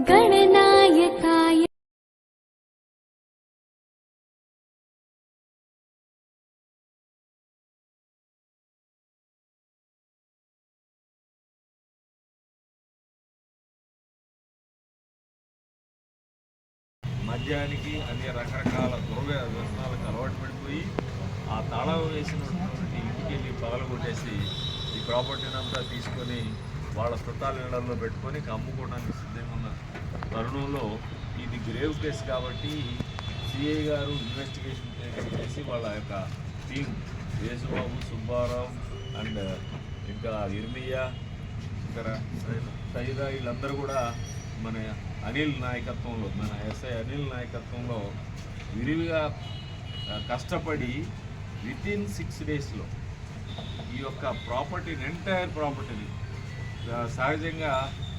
गणनायकाय మద్యానికి అన్ని రకరకాల దుర్వ్య వ్యసనాలకు అలవాటు పడిపోయి ఆ తాళం వేసినటువంటి ఇంటికి వెళ్ళి పగల కొట్టేసి ఈ ప్రాపర్టీని అంతా తీసుకొని వాళ్ళ చుట్టాల ఇళ్లలో పెట్టుకొని ఇంక అమ్ముకోవడానికి సిద్ధంగా ఉన్న తరుణంలో ఇది గ్రేవ్ కేసు కాబట్టి సిఐ గారు ఇన్వెస్టిగేషన్ చేసి వాళ్ళ యొక్క టీం యేసుబాబు సుబ్బారావు అండ్ ఇంకా ఇర్మియా ఇక్కడ సైదా వీళ్ళందరూ కూడా మన అనిల్ నాయకత్వంలో మన ఎస్ఐ అనిల్ నాయకత్వంలో విరివిగా కష్టపడి వితిన్ సిక్స్ డేస్లో ఈ యొక్క ప్రాపర్టీని ఎంటైర్ ప్రాపర్టీని సహజంగా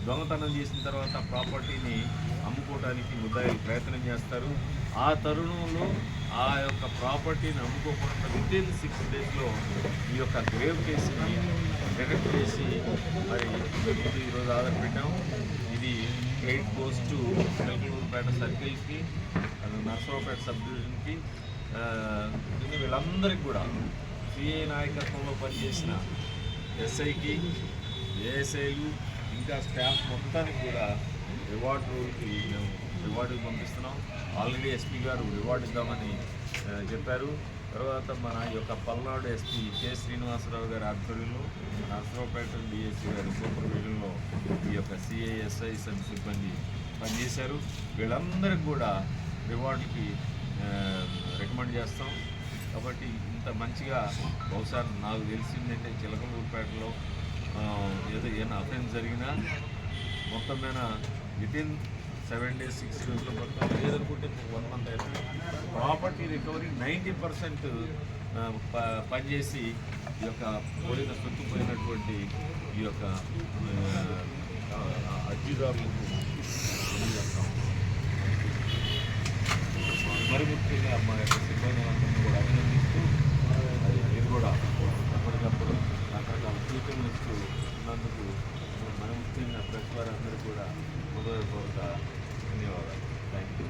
దొంగతనం చేసిన తర్వాత ప్రాపర్టీని అమ్ముకోవడానికి ముద్దాయిలు ప్రయత్నం చేస్తారు. ఆ తరుణంలో ఆ యొక్క ప్రాపర్టీని అమ్ముకోకుండా విత్ ఇన్ సిక్స్ డేస్లో ఈ యొక్క గ్రేవ్ కేసుని డిటెక్ట్ చేసి మరి ఇది ఈరోజు ఆధార పెట్టాము ఇది ఎయిట్ పోస్టు టు కల్కూరుపేట సర్కిల్కి నర్సరావుపేట సబ్ డివిజన్కి వీళ్ళందరికీ కూడా సిఐ నాయకత్వంలో పనిచేసిన ఎస్ఐకి ఏఎస్ఐలు ఇంకా స్టాఫ్ మొత్తానికి కూడా రివార్డుకి మేము రివార్డు పంపిస్తున్నాం. ఆల్రెడీ ఎస్పీ గారు రివార్డు ఇద్దామని చెప్పారు. తర్వాత మన యొక్క పల్నాడు ఎస్పీ కె శ్రీనివాసరావు గారి ఆధ్వర్యంలో నర్సరావుపేట డిఎస్సీ గారి సూపర్విజన్లో ఈ యొక్క సిఐఎస్ఐస్ అని సిబ్బంది పనిచేశారు. వీళ్ళందరికీ కూడా రివార్డుకి రికమెండ్ చేస్తాం. కాబట్టి ఇంత మంచిగా బహుశా నాకు తెలిసిందంటే చిలకలూరుపేటలో ఏదో ఏమైనా అఫెన్స్ జరిగినా మొత్తం మీద వితిన్ సెవెన్ డేస్ సిక్స్ డేస్లో మొత్తం లేదనుకుంటే వన్ మంత్ అయితే ప్రాపర్టీ రికవరీ నైంటీ పర్సెంట్ పనిచేసి ఈ యొక్క పోయిన సొత్తు పోయినటువంటి ఈ యొక్క అర్జీదారులకు మరి ముఖ్యంగా మా యొక్క సిబ్బంది కూడా అభినందిస్తూ అది మీరు కూడా ఎప్పటికప్పుడు రకరకాల సూచనలు ఇస్తూ ఉన్నందుకు మన ముఖ్యంగా ప్రెస్ వారందరూ కూడా హృదయపూర్వక ధన్యవాదాలు. Thank you